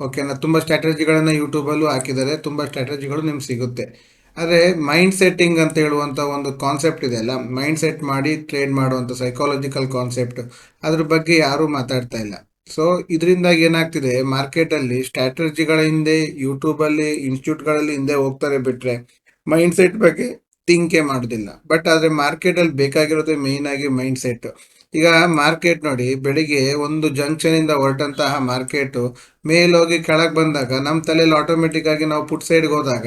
ಓಕೆನಾ ತುಂಬ ಸ್ಟ್ರಾಟಜಿಗಳನ್ನು ಯೂಟ್ಯೂಬಲ್ಲೂ ಹಾಕಿದ್ದಾರೆ. ತುಂಬ ಸ್ಟ್ರಾಟಜಿಗಳು ನಿಮ್ಗೆ ಸಿಗುತ್ತೆ. ಆದರೆ ಮೈಂಡ್ ಸೆಟ್ಟಿಂಗ್ ಅಂತ ಹೇಳುವಂಥ ಒಂದು ಕಾನ್ಸೆಪ್ಟ್ ಇದೆ ಅಲ್ಲ. ಮೈಂಡ್ ಸೆಟ್ ಮಾಡಿ ಟ್ರೇಡ್ ಮಾಡುವಂಥ ಸೈಕಾಲಜಿಕಲ್ ಕಾನ್ಸೆಪ್ಟ್ ಅದ್ರ ಬಗ್ಗೆ ಯಾರೂ ಮಾತಾಡ್ತಾ ಇಲ್ಲ. ಸೊ ಇದರಿಂದಾಗಿ ಏನಾಗ್ತಿದೆ ಮಾರ್ಕೆಟಲ್ಲಿ ಸ್ಟ್ರಾಟಜಿಗಳ ಹಿಂದೆ ಯೂಟ್ಯೂಬಲ್ಲಿ ಇನ್ಸ್ಟಿಟ್ಯೂಟ್ಗಳಲ್ಲಿ ಹಿಂದೆ ಹೋಗ್ತಾರೆ ಬಿಟ್ಟರೆ ಮೈಂಡ್ ಸೆಟ್ ಬಗ್ಗೆ ಥಿಂಕೇ ಮಾಡೋದಿಲ್ಲ. ಬಟ್ ಆದರೆ ಮಾರ್ಕೆಟಲ್ಲಿ ಬೇಕಾಗಿರೋದೇ ಮೇಯ್ನಾಗಿ ಆಗಿ ಮೈಂಡ್ ಈಗ ಮಾರ್ಕೆಟ್ ನೋಡಿ, ಬೆಳಿಗ್ಗೆ ಒಂದು ಜಂಕ್ಷನ್ ಇಂದ ಹೊರಟಂತಹ ಮಾರ್ಕೆಟ್ ಮೇಲೋಗಿ ಕೆಳಗೆ ಬಂದಾಗ ನಮ್ಮ ತಲೆಯಲ್ಲಿ ಆಟೋಮೆಟಿಕ್ ಆಗಿ ನಾವು ಪುಟ್ ಸೈಡ್ಗೆ ಹೋದಾಗ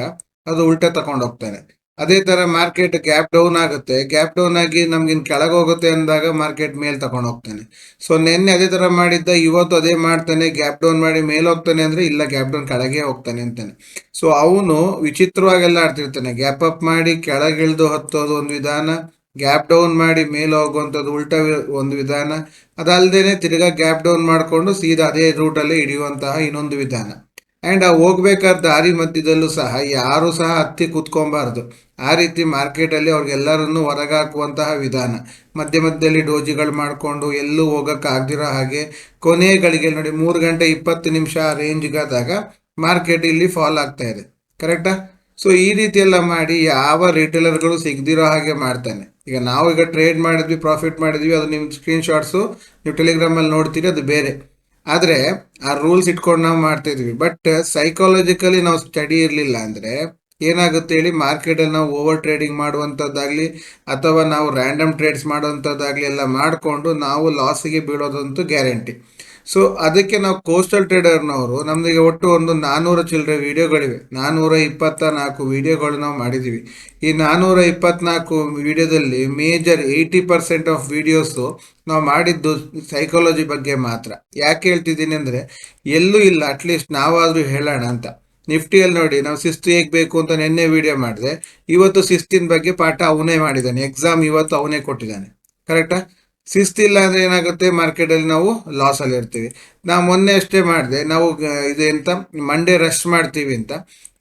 ಅದು ಉಲ್ಟಾ ತಗೊಂಡು ಹೋಗ್ತಾನೆ. ಅದೇ ತರ ಮಾರ್ಕೆಟ್ ಗ್ಯಾಪ್ ಡೌನ್ ಆಗುತ್ತೆ. ಗ್ಯಾಪ್ ಡೌನ್ ಆಗಿ ನಮ್ಗೆ ಇನ್ ಕೆಳಗೆ ಹೋಗುತ್ತೆ ಅಂದಾಗ ಮಾರ್ಕೆಟ್ ಮೇಲ್ ತಗೊಂಡು ಹೋಗ್ತಾನೆ. ಸೊ ನಿನ್ನೆ ಅದೇ ತರ ಮಾಡಿದ್ದ, ಇವತ್ತು ಅದೇ ಮಾಡ್ತಾನೆ. ಗ್ಯಾಪ್ ಡೌನ್ ಮಾಡಿ ಮೇಲ್ ಹೋಗ್ತಾನೆ ಅಂದ್ರೆ ಇಲ್ಲ ಗ್ಯಾಪ್ ಡೌನ್ ಕೆಳಗೆ ಹೋಗ್ತಾನೆ ಅಂತಾನೆ. ಸೊ ಅವನು ವಿಚಿತ್ರವಾಗೆಲ್ಲ ಆಡ್ತಿರ್ತಾನೆ. ಗ್ಯಾಪ್ ಅಪ್ ಮಾಡಿ ಕೆಳಗಿಳಿದು ಹತ್ತೋದು ಒಂದು ವಿಧಾನ. ಗ್ಯಾಪ್ ಡೌನ್ ಮಾಡಿ ಮೇಲೆ ಹೋಗುವಂಥದ್ದು ಉಲ್ಟ ಒಂದು ವಿಧಾನ. ಅದಲ್ಲದೇ ತಿರ್ಗಾ ಗ್ಯಾಪ್ ಡೌನ್ ಮಾಡಿಕೊಂಡು ಸೀದಾ ಅದೇ ರೂಟಲ್ಲಿ ಹಿಡಿಯುವಂತಹ ಇನ್ನೊಂದು ವಿಧಾನ. ಆ್ಯಂಡ್ ಆ ಹೋಗ್ಬೇಕಾದ ದಾರಿ ಮಧ್ಯದಲ್ಲೂ ಸಹ ಯಾರು ಸಹ ಹತ್ತಿ ಕೂತ್ಕೊಬಾರ್ದು. ಆ ರೀತಿ ಮಾರ್ಕೆಟಲ್ಲಿ ಅವ್ರಿಗೆಲ್ಲರನ್ನೂ ಹೊರಗಾಕುವಂತಹ ವಿಧಾನ. ಮಧ್ಯ ಮಧ್ಯದಲ್ಲಿ ಡೋಜಿಗಳು ಮಾಡಿಕೊಂಡು ಎಲ್ಲೂ ಹೋಗೋಕ್ಕಾಗದಿರೋ ಹಾಗೆ ಕೊನೆಗಳಿಗೆ ನೋಡಿ ಮೂರು ಗಂಟೆ ಇಪ್ಪತ್ತು ನಿಮಿಷ ರೇಂಜ್ಗಾದಾಗ ಮಾರ್ಕೆಟ್ ಇಲ್ಲಿ ಫಾಲ್ ಆಗ್ತಾ ಇದೆ. ಕರೆಕ್ಟಾ? ಸೊ ಈ ರೀತಿ ಎಲ್ಲ ಮಾಡಿ ಯಾವ ರಿಟೇಲರ್ಗಳು ಸಿಗದಿರೋ ಹಾಗೆ ಮಾಡ್ತಾನೆ. ಈಗ ನಾವು ಈಗ ಟ್ರೇಡ್ ಮಾಡಿದ್ವಿ ಪ್ರಾಫಿಟ್ ಮಾಡಿದ್ವಿ, ಅದು ನಿಮ್ಮ ಸ್ಕ್ರೀನ್ ಶಾಟ್ಸು ನೀವು ಟೆಲಿಗ್ರಾಮಲ್ಲಿ ನೋಡ್ತೀರಿ, ಅದು ಬೇರೆ. ಆದರೆ, ಆ ರೂಲ್ಸ್ ಇಟ್ಕೊಂಡು ನಾವು ಮಾಡ್ತಾ ಬಟ್ ಸೈಕಾಲಜಿಕಲಿ ನಾವು ಸ್ಟಡಿ ಇರಲಿಲ್ಲ ಅಂದರೆ ಏನಾಗುತ್ತೆ ಹೇಳಿ ಮಾರ್ಕೆಟಲ್ಲಿ ನಾವು ಓವರ್ ಟ್ರೇಡಿಂಗ್ ಮಾಡುವಂಥದ್ದಾಗಲಿ ಅಥವಾ ನಾವು ರ್ಯಾಂಡಮ್ ಟ್ರೇಡ್ಸ್ ಮಾಡುವಂಥದ್ದಾಗಲಿ ಎಲ್ಲ ಮಾಡಿಕೊಂಡು ನಾವು ಲಾಸಿಗೆ ಬೀಳೋದಂತೂ ಗ್ಯಾರಂಟಿ ಸೊ ಅದಕ್ಕೆ ನಾವು ಕೋಸ್ಟಲ್ ಟ್ರೇಡರ್ನವರು ನಮಗೆ ಒಟ್ಟು ಒಂದು ನಾನ್ನೂರ ಚಿಲ್ಲರೆ ವೀಡಿಯೋಗಳಿವೆ ನಾನ್ನೂರ ಇಪ್ಪತ್ತ ನಾಲ್ಕು ವಿಡಿಯೋಗಳು ನಾವು ಮಾಡಿದ್ದೀವಿ. ಈ ನಾನ್ನೂರ ಇಪ್ಪತ್ನಾಲ್ಕು ವಿಡಿಯೋದಲ್ಲಿ major eighty percent of videos ನಾವು ಮಾಡಿದ್ದು ಸೈಕಾಲಜಿ ಬಗ್ಗೆ ಮಾತ್ರ. ಯಾಕೆ ಹೇಳ್ತಿದ್ದೀನಿ ಅಂದರೆ, ಎಲ್ಲೂ ಇಲ್ಲ ಅಟ್ಲೀಸ್ಟ್ ನಾವಾದರೂ ಹೇಳೋಣ ಅಂತ. ನಿಫ್ಟಿಯಲ್ಲಿ ನೋಡಿ, ನಾವು ಶಿಸ್ತು ಹೇಗೆ ಬೇಕು ಅಂತ ನಿನ್ನೆ ವಿಡಿಯೋ ಮಾಡಿದೆ. ಇವತ್ತು ಶಿಸ್ತಿನ ಬಗ್ಗೆ ಪಾಠ ಅವನೇ ಮಾಡಿದ್ದಾನೆ. ಎಕ್ಸಾಮ್ ಇವತ್ತು ಅವನೇ ಕೊಟ್ಟಿದ್ದಾನೆ. ಕರೆಕ್ಟಾ ಶಿಸ್ತಿಲ್ಲ ಅಂದರೆ ಏನಾಗುತ್ತೆ? ಮಾರ್ಕೆಟಲ್ಲಿ ನಾವು ಲಾಸಲ್ಲಿ ಇರ್ತೀವಿ. ನಾವು ಮೊನ್ನೆ ಅಷ್ಟೇ ಮಾಡಿದೆ. ನಾವು ಇದು ಎಂತ? ಮಂಡೇ ರಶ್ ಮಾಡ್ತೀವಿ ಅಂತ.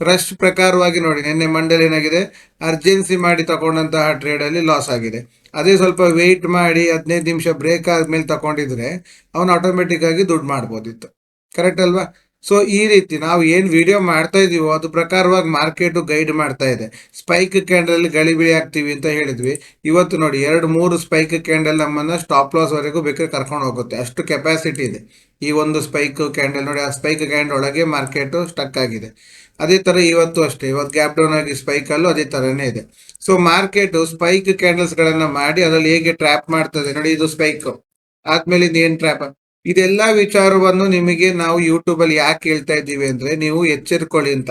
ರಶ್ ಪ್ರಕಾರವಾಗಿ ನೋಡಿ, ನಿನ್ನೆ ಮಂಡೇಲಿ ಏನಾಗಿದೆ? ಅರ್ಜೆನ್ಸಿ ಮಾಡಿ ತಗೊಂಡಂತಹ ಟ್ರೇಡಲ್ಲಿ ಲಾಸ್ ಆಗಿದೆ. ಅದೇ ಸ್ವಲ್ಪ ವೆಯ್ಟ್ ಮಾಡಿ ಹದಿನೈದು ನಿಮಿಷ ಬ್ರೇಕ್ ಆದ್ಮೇಲೆ ತಗೊಂಡಿದ್ರೆ ಅವನು ಆಟೋಮೆಟಿಕ್ ಆಗಿ ದುಡ್ಡು ಮಾಡ್ಬೋದಿತ್ತು. ಕರೆಕ್ಟ್ ಅಲ್ವಾ? ಸೊ ಈ ರೀತಿ ನಾವು ಏನು ವಿಡಿಯೋ ಮಾಡ್ತಾ ಇದೀವೋ ಅದು ಪ್ರಕಾರವಾಗಿ ಮಾರ್ಕೆಟು ಗೈಡ್ ಮಾಡ್ತಾ ಇದೆ. ಸ್ಪೈಕ್ ಕ್ಯಾಂಡಲ್ ಗಳಿಬಿಳಿ ಆಗ್ತೀವಿ ಅಂತ ಹೇಳಿದ್ವಿ. ಇವತ್ತು ನೋಡಿ, ಎರಡು, ಮೂರು ಸ್ಪೈಕ್ ಕ್ಯಾಂಡಲ್ ನಮ್ಮನ್ನ ಸ್ಟಾಪ್ ಲಾಸ್ ವರೆಗೂ ಬೇಕಾದ್ರೆ ಕರ್ಕೊಂಡು ಹೋಗುತ್ತೆ. ಅಷ್ಟು ಕೆಪಾಸಿಟಿ ಇದೆ. ಈ ಒಂದು ಸ್ಪೈಕ್ ಕ್ಯಾಂಡಲ್ ನೋಡಿ, ಆ ಸ್ಪೈಕ್ ಕ್ಯಾಂಡಲ್ ಒಳಗೆ ಮಾರ್ಕೆಟು ಸ್ಟಕ್ ಆಗಿದೆ. ಅದೇ ತರ ಇವತ್ತು ಅಷ್ಟೇ. ಇವತ್ತು ಗ್ಯಾಪ್ ಡೌನ್ ಆಗಿ ಸ್ಪೈಕ್ ಅಲ್ಲೂ ಅದೇ ತರನೇ ಇದೆ. ಸೊ ಮಾರ್ಕೆಟ್ ಸ್ಪೈಕ್ ಕ್ಯಾಂಡಲ್ಸ್ ಗಳನ್ನ ಮಾಡಿ, ಅದರಲ್ಲಿ ಹೇಗೆ ಟ್ರ್ಯಾಪ್ ಮಾಡ್ತದೆ ನೋಡಿ, ಇದು ಸ್ಪೈಕ್ ಆದ್ಮೇಲೆ ಏನ್ ಟ್ರ್ಯಾಪ್ ಇದೆಲ್ಲ ವಿಚಾರವನ್ನು ನಿಮಗೆ ನಾವು ಯೂಟ್ಯೂಬಲ್ಲಿ ಯಾಕೆ ಹೇಳ್ತಾ ಇದ್ದೀವಿ ಅಂದ್ರೆ ನೀವು ಎಚ್ಚರಿಕೊಳ್ಳಿ ಅಂತ.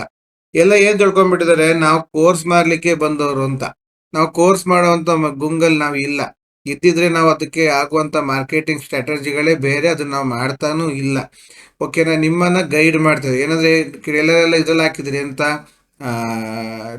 ಎಲ್ಲ ಏನು ತಿಳ್ಕೊಂಡ್ಬಿಟ್ಟಿದ್ದಾರೆ? ನಾವು ಕೋರ್ಸ್ ಮಾಡ್ಲಿಕ್ಕೆ ಬಂದವರು ಅಂತ. ನಾವು ಕೋರ್ಸ್ ಮಾಡುವಂತ ಮ- ಗುಂಗಲ್ ನಾವು ಇಲ್ಲ. ಇದ್ದಿದ್ರೆ ನಾವು ಅದಕ್ಕೆ ಆಗುವಂತ ಮಾರ್ಕೆಟಿಂಗ್ ಸ್ಟ್ರಾಟಜಿಗಳೇ ಬೇರೆ, ಅದನ್ನ ನಾವು ಮಾಡ್ತಾನೂ ಇಲ್ಲ. ಓಕೆನಾ ನಿಮ್ಮನ್ನ ಗೈಡ್ ಮಾಡ್ತೇವೆ ಏನಂದ್ರೆ ಎಲ್ಲರೆಲ್ಲ ಇದ್ರಲ್ಲಿ ಹಾಕಿದ್ರಿ ಅಂತ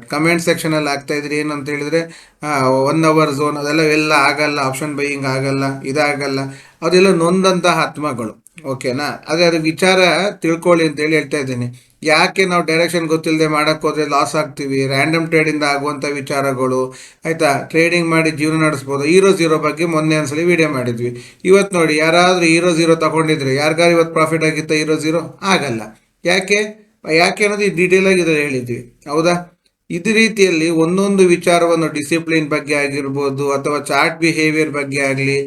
ಕಮೆಂಟ್ ಸೆಕ್ಷನ್ ಅಲ್ಲಿ ಹಾಕ್ತಾ ಇದ್ರಿ ಏನಂತ ಹೇಳಿದ್ರೆ ಒನ್ ಅವರ್ ಝೋನ್ ಅದೆಲ್ಲ ಎಲ್ಲ ಆಗಲ್ಲ. ಆಪ್ಷನ್ ಬೈಯಿಂಗ್ ಆಗಲ್ಲ. ಇದಾಗಲ್ಲ. ಅದೆಲ್ಲ ನೊಂದಂತಹ ಆತ್ಮಗಳು. ಓಕೆನಾ ಅದೇ ಅದ್ರ ವಿಚಾರ ತಿಳ್ಕೊಳ್ಳಿ ಅಂತ ಹೇಳಿ ಹೇಳ್ತಾ ಇದ್ದೀನಿ. ಯಾಕೆ ನಾವು ಡೈರೆಕ್ಷನ್ ಗೊತ್ತಿಲ್ಲದೆ ಹೋದ್ರೆ ಲಾಸ್ ಆಗ್ತೀವಿ? ರ್ಯಾಂಡಮ್ ಟ್ರೇಡಿಂದ ಆಗುವಂಥ ವಿಚಾರಗಳು, ಆಯಿತಾ? ಟ್ರೇಡಿಂಗ್ ಮಾಡಿ ಜೀವನ ನಡೆಸ್ಬೋದು. ಹೀರೋ ಝೀರೋ ಬಗ್ಗೆ ಮೊನ್ನೆ ಒಂದ್ಸಲಿ ವಿಡಿಯೋ ಮಾಡಿದ್ವಿ. ಇವತ್ತು ನೋಡಿ, ಯಾರಾದರೂ ಈರೋ ಜೀರೋ ತಗೊಂಡಿದ್ರೆ, ಯಾರಿಗಾರು ಇವತ್ತು ಪ್ರಾಫಿಟ್ ಆಗಿತ್ತ ಈರೋ ಝೀರೋ ಆಗಲ್ಲ. ಯಾಕೆ? ಯಾಕೆ ಅನ್ನೋದು ಈ ಡೀಟೇಲ್ ಆಗಿ ಇದ್ರಲ್ಲಿ ಹೇಳಿದ್ವಿ. ಹೌದಾ? ಇದೇ ರೀತಿಯಲ್ಲಿ ಒಂದೊಂದು ವಿಚಾರವನ್ನು ಡಿಸಿಪ್ಲಿನ್ ಬಗ್ಗೆ ಆಗಿರ್ಬೋದು ಅಥವಾ ಚಾರ್ಟ್ ಬಿಹೇವಿಯರ್ ಬಗ್ಗೆ ಆಗಲಿ,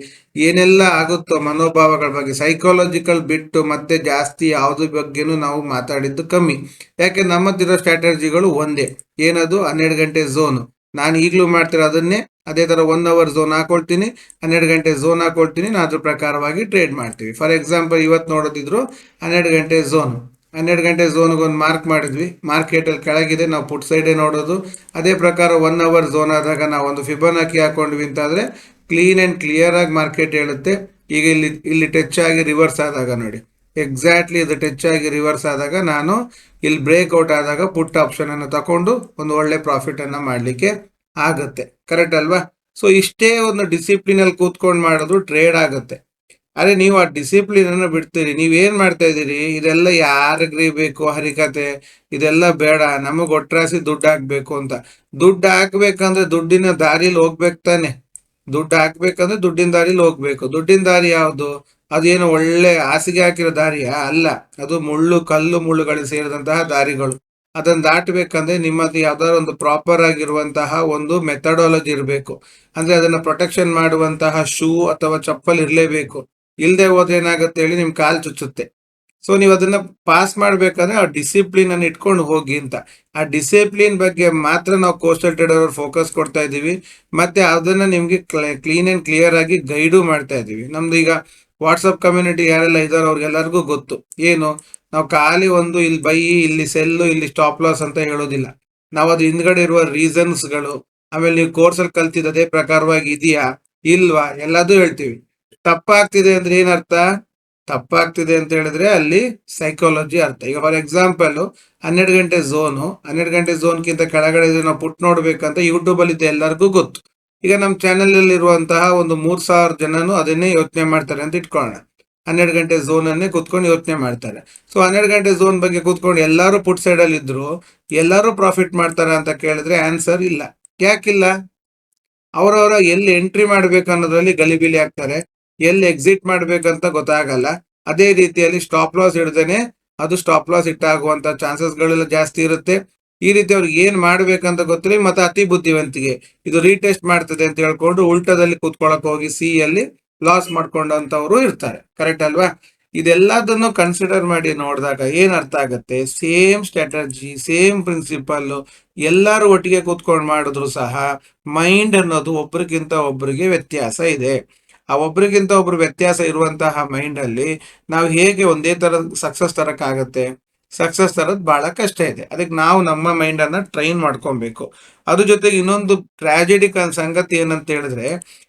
ಏನೆಲ್ಲ ಆಗುತ್ತೋ ಮನೋಭಾವಗಳ ಬಗ್ಗೆ ಸೈಕಾಲಜಿಕಲ್ ಬಿಟ್ಟು ಮತ್ತೆ ಜಾಸ್ತಿ ಯಾವುದ್ರ ಬಗ್ಗೆನೂ ನಾವು ಮಾತಾಡಿದ್ದು ಕಮ್ಮಿ. ಯಾಕೆ ನಮ್ಮದಿರೋ ಸ್ಟ್ರಾಟಜಿಗಳು ಒಂದೇ. ಏನದು? ಹನ್ನೆರಡು ಗಂಟೆ ಝೋನು ನಾನು ಈಗಲೂ ಮಾಡ್ತಿರೋ ಅದನ್ನೇ, ಅದೇ ಥರ ಒನ್ ಅವರ್ ಝೋನ್ ಹಾಕೊಳ್ತೀನಿ, ಹನ್ನೆರಡು ಗಂಟೆ ಝೋನ್ ಹಾಕೊಳ್ತೀನಿ, ನಾನು ಅದ್ರ ಪ್ರಕಾರವಾಗಿ ಟ್ರೇಡ್ ಮಾಡ್ತೀವಿ. ಫಾರ್ ಎಕ್ಸಾಂಪಲ್ ಇವತ್ತು ನೋಡೋದಿದ್ರು ಹನ್ನೆರಡು ಗಂಟೆ ಝೋನ್ ಹನ್ನೆರಡು ಗಂಟೆ ಝೋನ್ಗೆ ಒಂದು ಮಾರ್ಕ್ ಮಾಡಿದ್ವಿ. ಮಾರ್ಕೆಟಲ್ಲಿ ಕೆಳಗಿದೆ, ನಾವು ಪುಟ್ ಸೈಡೇ ನೋಡೋದು. ಅದೇ ಪ್ರಕಾರ ಒನ್ ಅವರ್ ಝೋನ್ ಆದಾಗ ನಾವು ಒಂದು ಫಿಬನ್ ಹಾಕಿ ಹಾಕೊಂಡ್ವಿ ಅಂತಾದರೆ ಕ್ಲೀನ್ ಆ್ಯಂಡ್ ಕ್ಲಿಯರ್ ಆಗಿ ಮಾರ್ಕೆಟ್ ಹೇಳುತ್ತೆ. ಈಗ ಇಲ್ಲಿ ಇಲ್ಲಿ ಟಚ್ ಆಗಿ ರಿವರ್ಸ್ ಆದಾಗ ನೋಡಿ. ಎಕ್ಸಾಕ್ಟ್ಲಿ ಇದು ಟಚ್ ಆಗಿ ರಿವರ್ಸ್ ಆದಾಗ ನಾನು ಇಲ್ಲಿ ಬ್ರೇಕ್ಔಟ್ ಆದಾಗ ಪುಟ್ ಆಪ್ಷನ್ ಅನ್ನು ತಕೊಂಡು ಒಂದು ಒಳ್ಳೆ ಪ್ರಾಫಿಟ್ ಅನ್ನ ಮಾಡಲಿಕ್ಕೆ ಆಗುತ್ತೆ. ಕರೆಕ್ಟ್ ಅಲ್ವಾ? ಸೊ ಇಷ್ಟೇ ಒಂದು ಡಿಸಿಪ್ಲಿನಲ್ಲಿ ಕೂತ್ಕೊಂಡು ಮಾಡೋದು ಟ್ರೇಡ್ ಆಗುತ್ತೆ. ಅರೆ ನೀವು ಆ ಡಿಸಿಪ್ಲಿನ್ ಅನ್ನು ಬಿಡ್ತೀರಿ ನೀವೇನ್ ಮಾಡ್ತಾ ಇದ್ದೀರಿ? ಇದೆಲ್ಲ ಯಾರಿಗ್ರಿ ಬೇಕು ಹರಿಕತೆ? ಇದೆಲ್ಲ ಬೇಡ, ನಮಗ್ ಒಟ್ರಾಸಿ ದುಡ್ಡು ಹಾಕ್ಬೇಕು ಅಂತ. ದುಡ್ಡು ಹಾಕ್ಬೇಕಂದ್ರೆ ದುಡ್ಡಿನ ದಾರಿಲಿ ಹೋಗ್ಬೇಕು ತಾನೆ. ದುಡ್ಡು ಹಾಕ್ಬೇಕಂದ್ರೆ ದುಡ್ಡಿನ ದಾರಿಲಿ ಹೋಗ್ಬೇಕು. ದುಡ್ಡಿನ ದಾರಿ ಯಾವುದು? ಅದೇನು ಒಳ್ಳೆ ಹಾಸಿಗೆ ಹಾಕಿರೋ ದಾರಿಯಾ? ಅಲ್ಲ. ಅದು ಮುಳ್ಳು, ಕಲ್ಲು ಮುಳ್ಳುಗಳು ಸೇರಿದಂತಹ ದಾರಿಗಳು. ಅದನ್ನ ದಾಟಬೇಕಂದ್ರೆ ನಿಮ್ಮದು ಯಾವ್ದಾದ್ರು ಒಂದು ಪ್ರಾಪರ್ ಆಗಿರುವಂತಹ ಒಂದು ಮೆಥಡಾಲಜಿ ಇರಬೇಕು. ಅಂದ್ರೆ ಅದನ್ನ ಪ್ರೊಟೆಕ್ಷನ್ ಮಾಡುವಂತಹ ಶೂ ಅಥವಾ ಚಪ್ಪಲ್ ಇರಲೇಬೇಕು. ಇಲ್ಲದೆ ಹೋದ್ರೆ ಏನಾಗುತ್ತೆ ಹೇಳಿ ನಿಮ್ ಕಾಲ್ ಚುಚ್ಚುತ್ತೆ. ಸೊ ನೀವು ಅದನ್ನ ಪಾಸ್ ಮಾಡ್ಬೇಕಂದ್ರೆ ಆ ಡಿಸಿಪ್ಲಿನ್ ಅನ್ನು ಇಟ್ಕೊಂಡು ಹೋಗಿ ಅಂತ. ಆ ಡಿಸಿಪ್ಲಿನ್ ಬಗ್ಗೆ ಮಾತ್ರ ನಾವು ಕೋಸ್ಟಲ್ ಟ್ರೇಡರ್ ಅವ್ರ ಫೋಕಸ್ ಕೊಡ್ತಾ ಇದ್ದೀವಿ. ಮತ್ತೆ ಅದನ್ನ ನಿಮ್ಗೆ ಕ್ಲೀನ್ ಅಂಡ್ ಕ್ಲಿಯರ್ ಆಗಿ ಗೈಡು ಮಾಡ್ತಾ ಇದ್ದೀವಿ. ನಮ್ದು ಈಗ ವಾಟ್ಸಪ್ ಕಮ್ಯುನಿಟಿ ಯಾರೆಲ್ಲ ಇದಾರೋ ಅವ್ರಿಗೆಲ್ಲರಿಗೂ ಗೊತ್ತು. ಏನು? ನಾವು ಖಾಲಿ ಒಂದು ಇಲ್ಲಿ ಬೈ, ಇಲ್ಲಿ ಸೆಲ್ಲು ಇಲ್ಲಿ ಸ್ಟಾಪ್ ಲಾಸ್ ಅಂತ ಹೇಳೋದಿಲ್ಲ. ನಾವು ಅದು ಹಿಂದ್ಗಡೆ ಇರುವ ರೀಸನ್ಸ್ಗಳು ಆಮೇಲೆ ನೀವು ಕೋರ್ಸಲ್ಲಿ ಕಲ್ತಿದ್ದು ಅದೇ ಪ್ರಕಾರವಾಗಿ ಇದೆಯಾ? ಇಲ್ವಾ? ಎಲ್ಲದೂ ಹೇಳ್ತೀವಿ. ತಪ್ಪಾಗ್ತಿದೆ ಅಂದ್ರೆ ಏನರ್ಥ ತಪ್ಪಾಗ್ತಿದೆ ಅಂತ ಹೇಳಿದ್ರೆ ಅಲ್ಲಿ ಸೈಕಾಲಜಿ ಅರ್ಥ. ಈಗ ಫಾರ್ ಎಕ್ಸಾಂಪಲ್ ಹನ್ನೆರಡು ಗಂಟೆ ಝೋನು ಹನ್ನೆರಡು ಗಂಟೆ ಝೋನ್ಗಿಂತ ಕೆಳಗಡೆ ನಾವು ಪುಟ್ ನೋಡ್ಬೇಕಂತ ಯೂಟ್ಯೂಬ್ ಅಲ್ಲಿ ಎಲ್ಲರಿಗೂ ಗೊತ್ತು. ಈಗ ನಮ್ಮ ಚಾನೆಲ್ ಅಲ್ಲಿ ಇರುವಂತಹ ಒಂದು ಮೂರ್ ಸಾವಿರ ಜನನು ಅದನ್ನೇ ಯೋಚನೆ ಮಾಡ್ತಾರೆ ಅಂತ ಇಟ್ಕೊಳ್ಳೋಣ. ಹನ್ನೆರಡು ಗಂಟೆ ಝೋನ್ ಅನ್ನೇ ಕುತ್ಕೊಂಡು ಯೋಚನೆ ಮಾಡ್ತಾರೆ. ಸೊ ಹನ್ನೆರಡು ಗಂಟೆ ಝೋನ್ ಬಗ್ಗೆ ಕೂತ್ಕೊಂಡು ಎಲ್ಲರೂ ಪುಟ್ ಸೈಡ್ ಅಲ್ಲಿ ಇದ್ರು, ಎಲ್ಲರೂ ಪ್ರಾಫಿಟ್ ಮಾಡ್ತಾರ ಅಂತ ಕೇಳಿದ್ರೆ ಆನ್ಸರ್ ಇಲ್ಲ. ಯಾಕಿಲ್ಲ? ಅವರವರ ಎಲ್ಲಿ ಎಂಟ್ರಿ ಮಾಡ್ಬೇಕು ಅನ್ನೋದ್ರಲ್ಲಿ ಗಲಿಬಿಲಿ ಆಗ್ತಾರೆ. ಎಲ್ಲಿ ಎಕ್ಸಿಟ್ ಮಾಡ್ಬೇಕಂತ ಗೊತ್ತಾಗಲ್ಲ. ಅದೇ ರೀತಿಯಲ್ಲಿ ಸ್ಟಾಪ್ ಲಾಸ್ ಹಿಡ್ದೇನೆ ಅದು ಸ್ಟಾಪ್ ಲಾಸ್ ಇಟ್ಟಾಗುವಂತ ಚಾನ್ಸಸ್ ಗಳೆಲ್ಲ ಜಾಸ್ತಿ ಇರುತ್ತೆ. ಈ ರೀತಿ ಅವ್ರಿಗೆ ಏನ್ ಮಾಡ್ಬೇಕಂತ ಗೊತ್ತಿಲ್ಲ, ಮತ್ತೆ ಅತಿ ಬುದ್ಧಿವಂತಿಗೆ ಇದು ರೀಟೆಸ್ಟ್ ಮಾಡ್ತದೆ ಅಂತ ಹೇಳ್ಕೊಂಡು ಉಲ್ಟದಲ್ಲಿ ಕೂತ್ಕೊಳಕ್ ಹೋಗಿ ಸಿ ಅಲ್ಲಿ ಲಾಸ್ ಮಾಡ್ಕೊಂಡಂತವ್ರು ಇರ್ತಾರೆ. ಕರೆಕ್ಟ್ ಅಲ್ವಾ? ಇದೆಲ್ಲದನ್ನು ಕನ್ಸಿಡರ್ ಮಾಡಿ ನೋಡಿದಾಗ ಏನ್ ಅರ್ಥ ಆಗುತ್ತೆ? ಸೇಮ್ ಸ್ಟ್ರಾಟಜಿ ಸೇಮ್ ಪ್ರಿನ್ಸಿಪಲ್ ಎಲ್ಲರೂ ಒಟ್ಟಿಗೆ ಕೂತ್ಕೊಂಡು ಮಾಡಿದ್ರು ಸಹ ಮೈಂಡ್ ಅನ್ನೋದು ಒಬ್ರಿಗಿಂತ ಒಬ್ರಿಗೆ ವ್ಯತ್ಯಾಸ ಇದೆ. ಆ ಒಬ್ರಿಗಿಂತ ಒಬ್ರು ವ್ಯತ್ಯಾಸ ಇರುವಂತಹ ಮೈಂಡ್ ಅಲ್ಲಿ ನಾವು ಹೇಗೆ ಒಂದೇ ತರ ಸಕ್ಸಸ್ ತರಕ್ಕಾಗತ್ತೆ? ಸಕ್ಸಸ್ ತರದ್ ಬಹಳ ಕಷ್ಟ ಇದೆ. ಅದಕ್ಕೆ ನಾವು ನಮ್ಮ ಮೈಂಡ್ ಅನ್ನ ಟ್ರೈನ್ ಮಾಡ್ಕೊಬೇಕು. ಅದ್ರ ಜೊತೆಗೆ ಇನ್ನೊಂದು ಟ್ರಾಜಿಡಿ ಸಂಗತಿ ಏನಂತ ಹೇಳಿದ್ರೆ,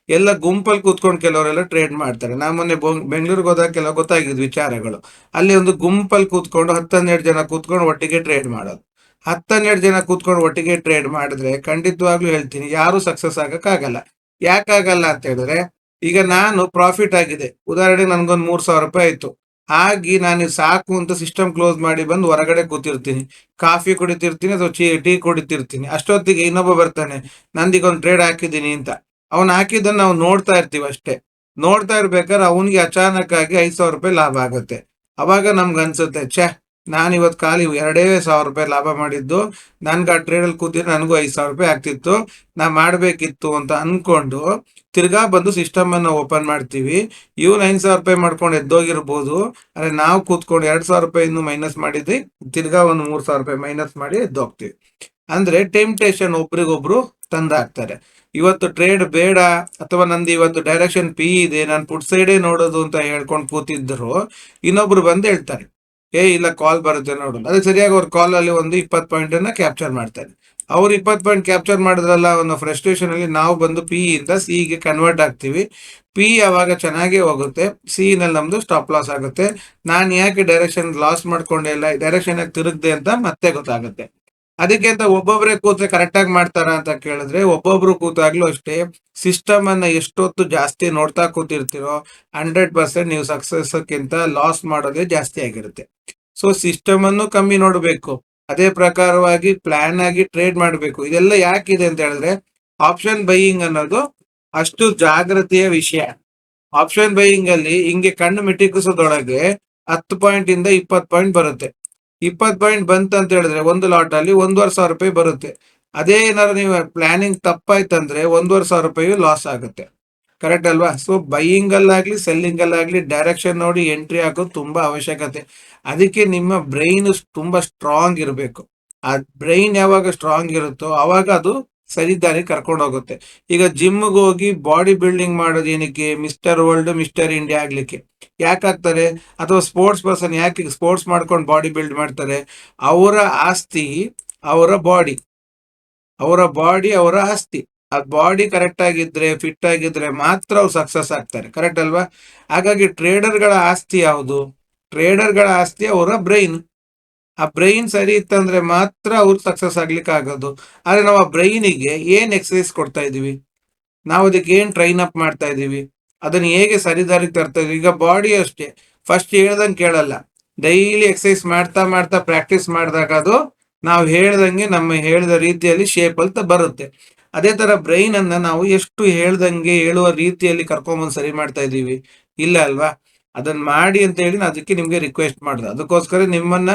ಎಲ್ಲ ಗುಂಪಲ್ಲಿ ಕೂತ್ಕೊಂಡು ಕೆಲವರೆಲ್ಲ ಟ್ರೇಡ್ ಮಾಡ್ತಾರೆ. ನಾ ಮೊನ್ನೆ ಬೆಂಗಳೂರಿಗೆ ಹೋದಾಗ ಕೆಲವು ಗೊತ್ತಾಗಿದ್ ವಿಚಾರಗಳು. ಅಲ್ಲಿ ಒಂದು ಗುಂಪಲ್ಲಿ ಕೂತ್ಕೊಂಡು ಹತ್ತನ್ನೆರಡು ಜನ ಕೂತ್ಕೊಂಡು ಒಟ್ಟಿಗೆ ಟ್ರೇಡ್ ಮಾಡೋದು. ಹತ್ತನ್ನೆರಡು ಜನ ಕೂತ್ಕೊಂಡು ಒಟ್ಟಿಗೆ ಟ್ರೇಡ್ ಮಾಡಿದ್ರೆ ಖಂಡಿತವಾಗ್ಲೂ ಹೇಳ್ತೀನಿ, ಯಾರು ಸಕ್ಸಸ್ ಆಗಕ್ಕಾಗಲ್ಲ. ಯಾಕಾಗಲ್ಲ ಅಂತ ಹೇಳಿದ್ರೆ ಈಗ ನಾನು ಪ್ರಾಫಿಟ್ ಆಗಿದೆ. ಉದಾಹರಣೆಗೆ ನನಗೊಂದು ಮೂರು ಸಾವಿರ ರೂಪಾಯಿ ಆಯ್ತು. ಆಗಿ ನಾನು ಸಾಕು ಅಂತ ಸಿಸ್ಟಮ್ ಕ್ಲೋಸ್ ಮಾಡಿ ಬಂದು ಹೊರಗಡೆ ಕೂತಿರ್ತೀನಿ. ಕಾಫಿ ಕುಡಿತಿರ್ತೀನಿ ಅಥವಾ ಚೀ, ಟೀ ಕುಡಿತಿರ್ತೀನಿ. ಅಷ್ಟೊತ್ತಿಗೆ ಇನ್ನೊಬ್ಬ ಬರ್ತಾನೆ ನಂದೀಗ ಒಂದು ಟ್ರೇಡ್ ಹಾಕಿದ್ದೀನಿ ಅಂತ. ಅವ್ನು ಹಾಕಿದ್ದನ್ನು ನಾವು ನೋಡ್ತಾ ಇರ್ತೀವಿ ಅಷ್ಟೇ. ನೋಡ್ತಾ ಇರ್ಬೇಕಾದ್ರೆ ಅವನಿಗೆ ಅಚಾನಕ್ ಆಗಿ ಐದು ಸಾವಿರ ರೂಪಾಯಿ ಲಾಭ ಆಗುತ್ತೆ. ಅವಾಗ ನಮ್ಗೆ ಅನ್ಸುತ್ತೆ, ಛೆ, ನಾನು ಇವತ್ತು ಖಾಲಿ ಎರಡೇ ಸಾವಿರ ರೂಪಾಯಿ ಲಾಭ ಮಾಡಿದ್ದು. ನನ್ಗೆ ಆ ಟ್ರೇಡಲ್ಲಿ ಕೂತಿದ್ರೆ ನನಗೂ ಐದು ಸಾವಿರ ರೂಪಾಯಿ ಆಗ್ತಿತ್ತು. ನಾ ಮಾಡಬೇಕಿತ್ತು ಅಂತ ಅನ್ಕೊಂಡು ತಿರ್ಗಾ ಬಂದು ಸಿಸ್ಟಮ್ ಅನ್ನ ಓಪನ್ ಮಾಡ್ತೀವಿ. ಇವ್ನ ಐದು ಸಾವಿರ ರೂಪಾಯಿ ಮಾಡ್ಕೊಂಡು ಎದ್ದೋಗಿರ್ಬೋದು. ಅಂದ್ರೆ ನಾವು ಕೂತ್ಕೊಂಡು ಎರಡ್ ಸಾವಿರ ರೂಪಾಯಿ ಇನ್ನು ಮೈನಸ್ ಮಾಡಿದ್ವಿ ತಿರ್ಗಾ ಒಂದು ಮೂರ್ ಸಾವಿರ ರೂಪಾಯಿ ಮೈನಸ್ ಮಾಡಿ ಎದ್ದೋಗ್ತಿವಿ. ಅಂದ್ರೆ ಟೆಂಪ್ಟೇಷನ್ ಒಬ್ರಿಗೊಬ್ರು ತಂದಾಕ್ತಾರೆ. ಇವತ್ತು ಟ್ರೇಡ್ ಬೇಡ ಅಥವಾ ನಂದು ಇವತ್ತು ಡೈರೆಕ್ಷನ್ ಪಿ ಇದೆ, ನಾನು ಪುಟ್ ಸೈಡೇ ನೋಡೋದು ಅಂತ ಹೇಳ್ಕೊಂಡು ಕೂತಿದ್ರು, ಇನ್ನೊಬ್ರು ಬಂದು ಹೇಳ್ತಾರೆ. ಏ, ಇಲ್ಲ ಕಾಲ್ ಬರುತ್ತೆ ನೋಡು. ಅದೇ ಸರಿಯಾಗಿ ಅವ್ರ ಕಾಲ್ ಅಲ್ಲಿ ಒಂದು ಇಪ್ಪತ್ತು ಪಾಯಿಂಟ್ ಅನ್ನ ಕ್ಯಾಪ್ಚರ್ ಮಾಡ್ತಾರೆ. ಅವ್ರು ಇಪ್ಪತ್ತು ಪಾಯಿಂಟ್ ಕ್ಯಾಪ್ಚರ್ ಮಾಡಿದ್ರಲ್ಲ, ಒಂದು ಫ್ರಸ್ಟ್ರೇಷನ್ ಅಲ್ಲಿ ನಾವು ಬಂದು ಪಿ ಇಂದ ಸಿ ಗೆ ಕನ್ವರ್ಟ್ ಆಗ್ತೀವಿ. ಪಿ ಅವಾಗ ಚೆನ್ನಾಗಿ ಹೋಗುತ್ತೆ ಸಿ ನಲ್ಲಿ ನಮ್ದು ಸ್ಟಾಪ್ ಲಾಸ್ ಆಗುತ್ತೆ. ನಾನು ಯಾಕೆ ಡೈರೆಕ್ಷನ್ ಲಾಸ್ ಮಾಡ್ಕೊಂಡೆ ಇಲ್ಲ ಡೈರೆಕ್ಷನ್ ತಿರುಗದೆ ಅಂತ ಮತ್ತೆ ಗೊತ್ತಾಗುತ್ತೆ. ಅದಕ್ಕೆ ಅಂತ ಒಬ್ಬೊಬ್ರೆ ಕೂತ್ರೆ ಕರೆಕ್ಟ್ ಆಗಿ ಮಾಡ್ತಾರ ಅಂತ ಕೇಳಿದ್ರೆ ಒಬ್ಬೊಬ್ರು ಕೂತಾಗ್ಲೂ ಅಷ್ಟೇ ಸಿಸ್ಟಮ್ ಅನ್ನ ಎಷ್ಟೊತ್ತು ಜಾಸ್ತಿ ನೋಡ್ತಾ ಕೂತಿರ್ತೀರೋ ಹಂಡ್ರೆಡ್ ಪರ್ಸೆಂಟ್ ನೀವು ಸಕ್ಸಸ್ ಕ್ಕಿಂತ ಲಾಸ್ ಮಾಡೋದೇ ಜಾಸ್ತಿ ಆಗಿರುತ್ತೆ. ಸೊ ಸಿಸ್ಟಮ್ ಅನ್ನು ಕಮ್ಮಿ ನೋಡಬೇಕು. ಅದೇ ಪ್ರಕಾರವಾಗಿ ಪ್ಲಾನ್ ಆಗಿ ಟ್ರೇಡ್ ಮಾಡಬೇಕು. ಇದೆಲ್ಲ ಯಾಕಿದೆ ಅಂತ ಹೇಳಿದ್ರೆ ಆಪ್ಷನ್ ಬೈಯಿಂಗ್ ಅನ್ನೋದು ಅಷ್ಟು ಜಾಗೃತಿಯ ವಿಷಯ. ಆಪ್ಷನ್ ಬೈಯಿಂಗ್ ಅಲ್ಲಿ ಹಿಂಗೆ ಕಣ್ಣು ಮಿಟಿಕಿಸೋದೊಳಗೆ ಹತ್ತು ಪಾಯಿಂಟ್ ಇಂದ ಇಪ್ಪತ್ತು ಪಾಯಿಂಟ್ ಬರುತ್ತೆ. ಇಪ್ಪತ್ತು ಪಾಯಿಂಟ್ ಬಂತ ಅಂತ ಹೇಳಿದ್ರೆ ಒಂದು ಲಾಟ್ ಅಲ್ಲಿ ಒಂದೂವರೆ ಸಾವಿರ ರೂಪಾಯಿ ಬರುತ್ತೆ. ಅದೇ ಏನಾದ್ರು ನೀವು ಪ್ಲಾನಿಂಗ್ ತಪ್ಪಾಯ್ತಂದ್ರೆ ಒಂದೂವರೆ ಸಾವಿರ ರೂಪಾಯಿ ಲಾಸ್ ಆಗುತ್ತೆ. ಕರೆಕ್ಟ್ ಅಲ್ವಾ? ಸೊ ಬೈಯಿಂಗ್ ಅಲ್ಲಾಗ್ಲಿ ಸೆಲ್ಲಿಂಗ್ ಅಲ್ಲಾಗ್ಲಿ ಡೈರೆಕ್ಷನ್ ನೋಡಿ ಎಂಟ್ರಿ ಹಾಕೋದು ತುಂಬಾ ಅವಶ್ಯಕತೆ. ಅದಕ್ಕೆ ನಿಮ್ಮ ಬ್ರೈನ್ ತುಂಬಾ ಸ್ಟ್ರಾಂಗ್ ಇರಬೇಕು. ಆ ಬ್ರೈನ್ ಯಾವಾಗ ಸ್ಟ್ರಾಂಗ್ ಇರುತ್ತೋ, ಅವಾಗ ಅದು ಸರಿ ದಾರಿ ಕರ್ಕೊಂಡು ಹೋಗುತ್ತೆ ಈಗ ಜಿಮ್ಗೆ ಹೋಗಿ ಬಾಡಿ ಬಿಲ್ಡಿಂಗ್ ಮಾಡೋದು ಏನಕ್ಕೆ? ಮಿಸ್ಟರ್ ವರ್ಲ್ಡ್ ಮಿಸ್ಟರ್ ಇಂಡಿಯಾ ಆಗ್ಲಿಕ್ಕೆ. ಯಾಕಾಗ್ತಾರೆ ಅಥವಾ ಸ್ಪೋರ್ಟ್ಸ್ ಪರ್ಸನ್ ಯಾಕೆ ಸ್ಪೋರ್ಟ್ಸ್ ಮಾಡ್ಕೊಂಡು ಬಾಡಿ ಬಿಲ್ಡ್ ಮಾಡ್ತಾರೆ? ಅವರ ಆಸ್ತಿ, ಅವರ ಬಾಡಿ ಅವರ ಬಾಡಿ ಅವರ ಆಸ್ತಿ. ಆ ಬಾಡಿ ಕರೆಕ್ಟ್ ಆಗಿದ್ರೆ ಫಿಟ್ ಆಗಿದ್ರೆ ಮಾತ್ರ ಅವ್ರು ಸಕ್ಸಸ್ ಆಗ್ತಾರೆ. ಕರೆಕ್ಟ್ ಅಲ್ವಾ? ಹಾಗಾಗಿ ಟ್ರೇಡರ್ಗಳ ಆಸ್ತಿ ಯಾವುದು? ಟ್ರೇಡರ್ಗಳ ಆಸ್ತಿ ಅವರ ಬ್ರೈನ್ ಆ ಬ್ರೈನ್ ಸರಿ ಇತ್ತಂದ್ರೆ ಮಾತ್ರ ಅವ್ರು ಸಕ್ಸಸ್ ಆಗ್ಲಿಕ್ಕೆ ಆಗೋದು. ಆದ್ರೆ ನಾವು ಆ ಬ್ರೈನಿಗೆ ಏನ್ ಎಕ್ಸಸೈಸ್ ಕೊಡ್ತಾ ಇದೀವಿ ನಾವು ಅದಕ್ಕೆ ಏನ್ ಟ್ರೈನ್ ಅಪ್ ಮಾಡ್ತಾ ಇದೀವಿ ಅದನ್ನ ಹೇಗೆ ಸರಿದಾರಿಗೆ ತರ್ತಾ ಇದೀವಿ ಈಗ ಬಾಡಿ ಅಷ್ಟೇ. ಫಸ್ಟ್ ಹೇಳ್ದಂಗೆ ಕೇಳಲ್ಲ. ಡೈಲಿ ಎಕ್ಸಸೈಸ್ ಮಾಡ್ತಾ ಮಾಡ್ತಾ ಪ್ರಾಕ್ಟೀಸ್ ಮಾಡಿದಾಗ ಅದು ನಾವು ಹೇಳ್ದಂಗೆ ನಮ್ಮ ಹೇಳಿದ ರೀತಿಯಲ್ಲಿ ಶೇಪ್ ಅಂತ ಬರುತ್ತೆ. ಅದೇ ತರ ಬ್ರೈನ್ ಅನ್ನ ನಾವು ಎಷ್ಟು ಹೇಳ್ದಂಗೆ ಹೇಳುವ ರೀತಿಯಲ್ಲಿ ಕರ್ಕೊಂಬಂದು ಸರಿ ಮಾಡ್ತಾ ಇದೀವಿ ಇಲ್ಲ ಅಲ್ವಾ? ಅದನ್ನ ಮಾಡಿ ಅಂತ ಹೇಳಿ ಅದಕ್ಕೆ ನಿಮ್ಗೆ ರಿಕ್ವೆಸ್ಟ್ ಮಾಡಿದೆ. ಅದಕ್ಕೋಸ್ಕರ ನಿಮ್ಮನ್ನ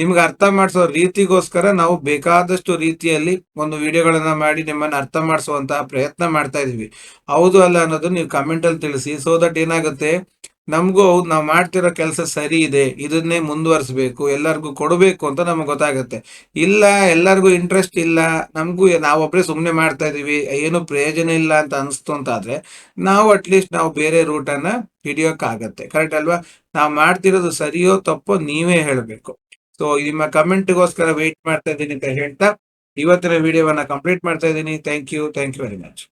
ನಿಮ್ಗೆ ಅರ್ಥ ಮಾಡಿಸೋ ರೀತಿಗೋಸ್ಕರ ನಾವು ಬೇಕಾದಷ್ಟು ರೀತಿಯಲ್ಲಿ ಒಂದು ವಿಡಿಯೋಗಳನ್ನ ಮಾಡಿ ನಿಮ್ಮನ್ನು ಅರ್ಥ ಮಾಡಿಸುವಂತಹ ಪ್ರಯತ್ನ ಮಾಡ್ತಾ ಇದೀವಿ. ಹೌದು ಅಲ್ಲ ಅನ್ನೋದು ನೀವು ಕಮೆಂಟ್ ಅಲ್ಲಿ ತಿಳಿಸಿ ಸೊ ದಟ್ ಏನಾಗುತ್ತೆ? ನಮಗೂ ಹೌದು, ನಾವು ಮಾಡ್ತಿರೋ ಕೆಲಸ ಸರಿ ಇದೆ, ಇದನ್ನೇ ಮುಂದುವರಿಸಬೇಕು, ಎಲ್ಲರಿಗೂ ಕೊಡಬೇಕು ಅಂತ ನಮಗೆ ಗೊತ್ತಾಗುತ್ತೆ. ಇಲ್ಲ, ಎಲ್ಲರಿಗೂ ಇಂಟ್ರೆಸ್ಟ್ ಇಲ್ಲ, ನಮಗೂ ನಾವೊಬ್ಬರೇ ಸುಮ್ಮನೆ ಮಾಡ್ತಾ ಇದೀವಿ, ಏನು ಪ್ರಯೋಜನ ಇಲ್ಲ ಅಂತ ಅನಿಸ್ತು ಅಂತ ನಾವು ಅಟ್ಲೀಸ್ಟ್ ನಾವು ಬೇರೆ ರೂಟನ್ನು ಹಿಡಿಯೋಕ್ಕಾಗತ್ತೆ. ಕರೆಕ್ಟ್ ಅಲ್ವಾ? ನಾವು ಮಾಡ್ತಿರೋದು ಸರಿಯೋ ತಪ್ಪೋ ನೀವೇ ಹೇಳಬೇಕು. ಸೊ ನಿಮ್ಮ ಕಮೆಂಟ್ಗೋಸ್ಕರ ವೆಯ್ಟ್ ಮಾಡ್ತಾ ಇದ್ದೀನಿ ಅಂತ ಹೇಳ್ತಾ, ಇವತ್ತಿನ ವಿಡಿಯೋವನ್ನ ಕಂಪ್ಲೀಟ್ ಮಾಡ್ತಾ ಇದ್ದೀನಿ. Thank you thank you very much